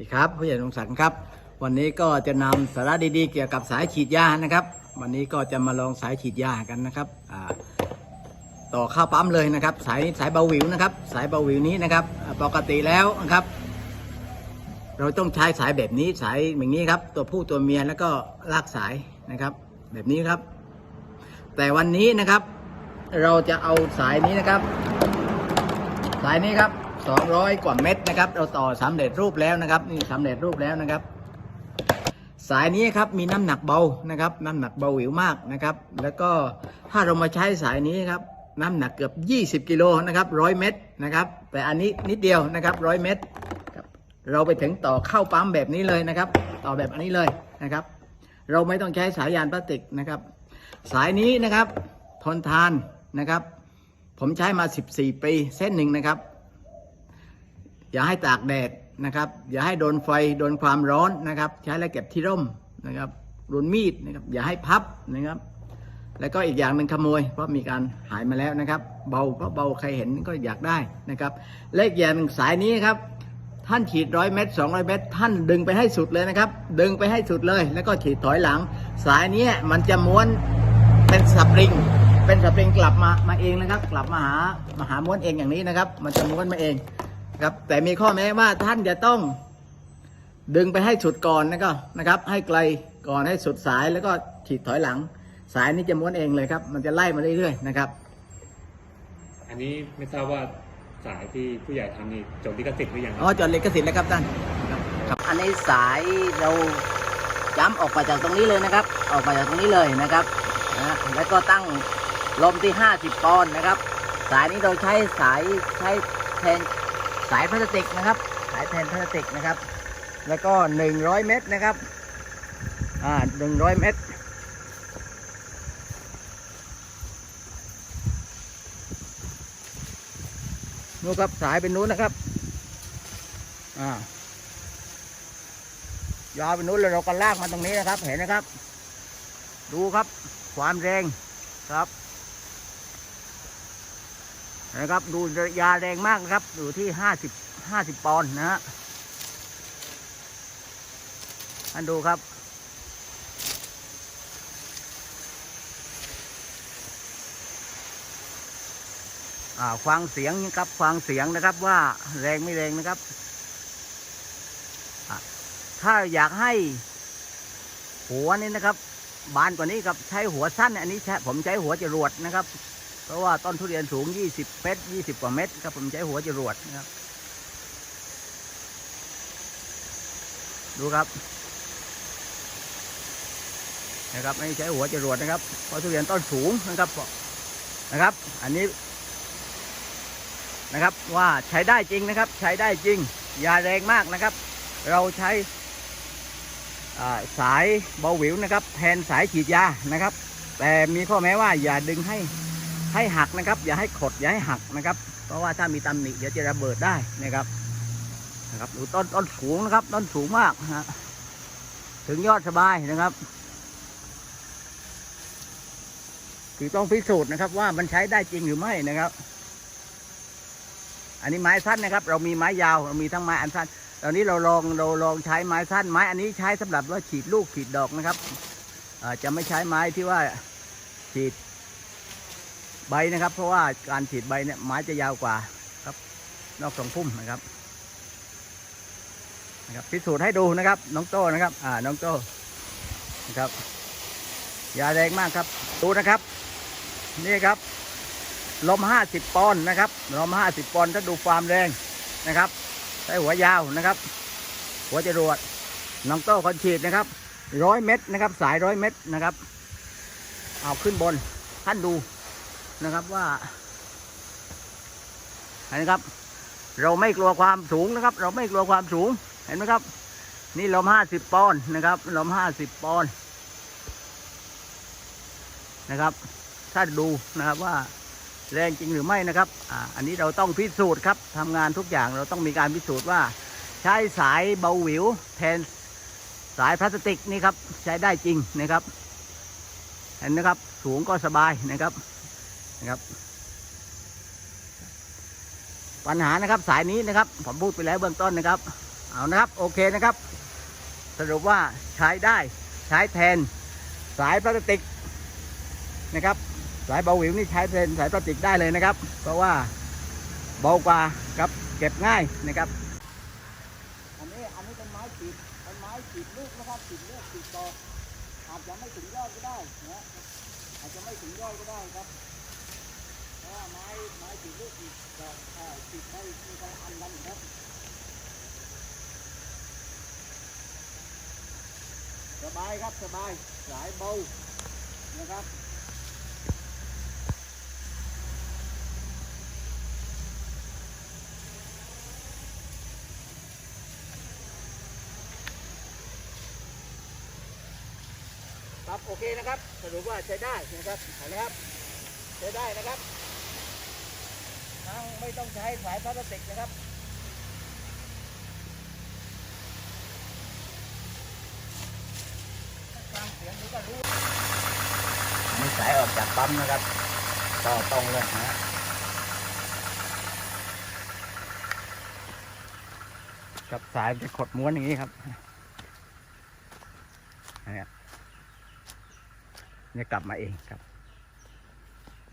ดีครับผู้ใหญ่สงสรรค์ครับ วันนี้ก็จะนำสาระดีๆ เกี่ยวกับสายฉีดยานะครับ วันนี้ก็จะมาลองสายฉีดยากันนะครับต่อข้าวปั๊มเลยนะครับ สายสายเบาหวิวนะครับ สายเบาหวิวนี้นะครับ ปกติแล้วนะครับ เราต้องใช้สายแบบนี้สายอย่างนี้ครับ ตัวผู้ตัวเมียแล้วก็ลากสายนะครับ แบบนี้ครับ แต่วันนี้นะครับ เราจะเอาสายนี้นะครับ สายนี้ครับ 200 กว่าเม็ดนะครับ เราต่อสำเร็จรูปแล้วนะครับ นี่สำเร็จรูปแล้วนะครับ สายนี้ครับมีน้ำหนักเบานะครับ น้ำหนักเบาหวิวมากนะครับ แล้วก็ถ้าเรามาใช้สายนี้ครับน้ำหนักเกือบ 20 กิโลนะครับร้อยเม็ดนะครับ แต่อันนี้นิดเดียวนะครับร้อยเม็ดครับเราไปถึงต่อเข้าปั๊มแบบนี้เลยนะครับ ต่อแบบอันนี้เลยนะครับ เราไม่ต้องใช้สายยานพลาสติกนะครับ สายนี้นะครับทนทานนะครับ ผมใช้มา 14 ปีเส้นหนึ่งนะครับ อย่าให้ตากแดดนะครับ อย่าให้โดนไฟโดนความร้อนนะครับ ใช้แล้วเก็บที่ร่มนะครับรุนมีดนะครับอย่าให้พับนะครับ แล้วก็อีกอย่างหนึ่งขโมย เพราะมีการหายมาแล้วนะครับ เบาเพราะเบาใครเห็นก็อยากได้นะครับ และอีกอย่างหนึ่งสายนี้ครับ ท่านฉีดร้อยเมตรสองร้อยเมตร ท่านดึงไปให้สุดเลยนะครับ ดึงไปให้สุดเลย แล้วก็ฉีดถอยหลัง สายนี้มันจะม้วนเป็นสปริง เป็นสปริงกลับมามาเองนะครับ กลับมาหามาหาม้วนเองอย่างนี้นะครับ มันจะม้วนมาเอง ครับ แต่มีข้อแม้ว่าท่านจะต้อง ดึงไปให้สุดก่อนนะครับนะครับ ให้ไกลก่อนให้สุดสายแล้วก็ฉีดถอยหลัง สายนี้จะม้วนเองเลยครับ มันจะไล่มาเรื่อยๆนะครับ อันนี้ไม่ทราบว่าสายที่ผู้ใหญ่ทำนี่จดลิขสิทธิ์หรือยังอ๋อจดลิขสิทธิ์แล้วครับท่านครับอันนี้สายเราจ้ำออกมาจากตรงนี้เลยนะครับ ออกมาจากตรงนี้เลยนะครับนะแล้วก็ตั้งลมที่ 50ปอนด์นะครับ สายนี้เราใช้สายใช้แทน สายพลาสติกนะครับ สายแทนพลาสติกนะครับ แล้วก็ 100 เมตรนะครับ อ่า 100 เมตรนู้นครับสายเป็นนู้นนะครับ อ่ายาวไปนู้นแล้วเราก็ลากมาตรงนี้นะครับ เห็นนะครับ ดูครับ ความแรงครับ นะครับดูยาแรงมากนะครับ อยู่ที่ห้าสิบห้าสิบปอนด์นะฮะท่านดูครับ อ่าฟังเสียงนะครับฟังเสียงนะครับว่าแรงไม่แรงนะครับ ถ้าอยากให้หัวนี่นะครับ บานกว่านี้ครับใช้หัวสั้น อันนี้ผมใช้หัวจรวดนะครับ เพราะว่าต้นทุเรียนสูง 20 เมตร 20 กว่าเมตรครับผมใช้หัวจรวดนะครับ ดูครับนะครับไม่ใช้หัวจรวดนะครับเพราะทุเรียนต้นสูงนะครับนะครับ อันนี้นะครับว่าใช้ได้จริงนะครับ ใช้ได้จริงอย่าแรงมากนะครับ เราใช้สายเบาหวิวนะครับ แทนสายฉีดยานะครับ แต่มีข้อแม้ว่าอย่าดึงให้ ให้หักนะครับ อย่าให้ขดอย่าให้หักนะครับ เพราะว่าถ้ามีตำหนิเดี๋ยวจะระเบิดได้นะครับนะครับดูต้นต้นสูงนะครับ ต้นสูงมากฮะถึงยอดสบายนะครับคือต้องพิสูจน์นะครับ ว่ามันใช้ได้จริงหรือไม่นะครับ อันนี้ไม้สั้นนะครับ เรามีไม้ยาวเรามีทั้งไม้อันสั้นตอนนี้เราลองเราลองใช้ไม้สั้นไม้อันนี้ใช้สำหรับว่าฉีดลูกฉีดดอกนะครับอ่อจะไม่ใช้ไม้ที่ว่าฉีด ใบนะครับ เพราะว่าการฉีดใบเนี่ยไม้จะยาวกว่าครับ นอกสองพุ่มนะครับนะครับพิสูจน์ให้ดูนะครับ น้องโตนะครับ อ่าน้องโตนะครับอย่าแรงมากครับ ดูนะครับ นี่ครับลม50ปอนด์นะครับลม50ปอนด์ถ้าดูความแรงนะครับใช้หัวยาวนะครับ หัวจรวดน้องโต้คนฉีดนะครับร้อยเม็ดนะครับ สายร้อยเม็ดนะครับ เอาขึ้นบนท่านดู นะครับว่าเห็นไหมครับ เราไม่กลัวความสูงนะครับ เราไม่กลัวความสูงเห็นไหมครับ นี่ลม50ปอนด์นะครับลม50ปอนด์นะครับถ้าดูนะครับว่าแรงจริงหรือไม่นะครับอ่าอันนี้เราต้องพิสูจน์ครับทำงานทุกอย่างเราต้องมีการพิสูจน์ว่า ใช้สายเบาหวิวแทนสายพลาสติกนี่ครับใช้ได้จริงนะครับ เห็นนะครับสูงก็สบายนะครับ นะครับ ปัญหานะครับสายนี้นะครับ ผมพูดไปแล้วเบื้องต้นนะครับ เอานะครับ โอเคนะครับ สรุปว่าใช้ได้ใช้แทนสายพลาสติกนะครับ สายเบาหวิวนี่ใช้แทนสายพลาสติกได้เลยนะครับ เพราะว่าเบากว่าครับเก็บง่ายนะครับ อันนี้อันนี้เป็นไม้ขีดเป็นไม้ขีดลูกนะครับขีดลูกขีดดอกอาจจะไม่ถึงยอดก็ได้นะอาจจะไม่ถึงยอดก็ได้ครับ ว่าไม้ไม้ขีดลูกขีดดอกอ่าขีดได้มีการอันนั้นครับสบายครับสบายสายเบานะครับครับโอเคนะครับสรุปว่าใช้ได้นะครับเห็นไหมครับใช้ได้นะครับ ทั้งไม่ต้องใช้สายพลาสติกนะครับฟังเสียงดูก็รู้นี่สายออกจากปั๊มนะครับ ต่อตรงเลยนะกับสายจะขดม้วนอย่างนี้ครับนะครับเนี่ยกลับมาเองครับ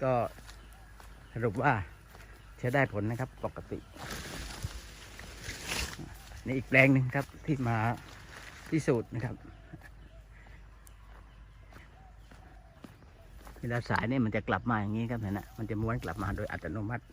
ก็สรุปว่า ใช้ได้ผลนะครับปกติ นี่อีกแปลงหนึ่งครับที่มาพิสูจน์นะครับเวลาสายเนี่ยมันจะกลับมาอย่างนี้ครับเห็นนะมันจะม้วนกลับมาโดยอัตโนมัติ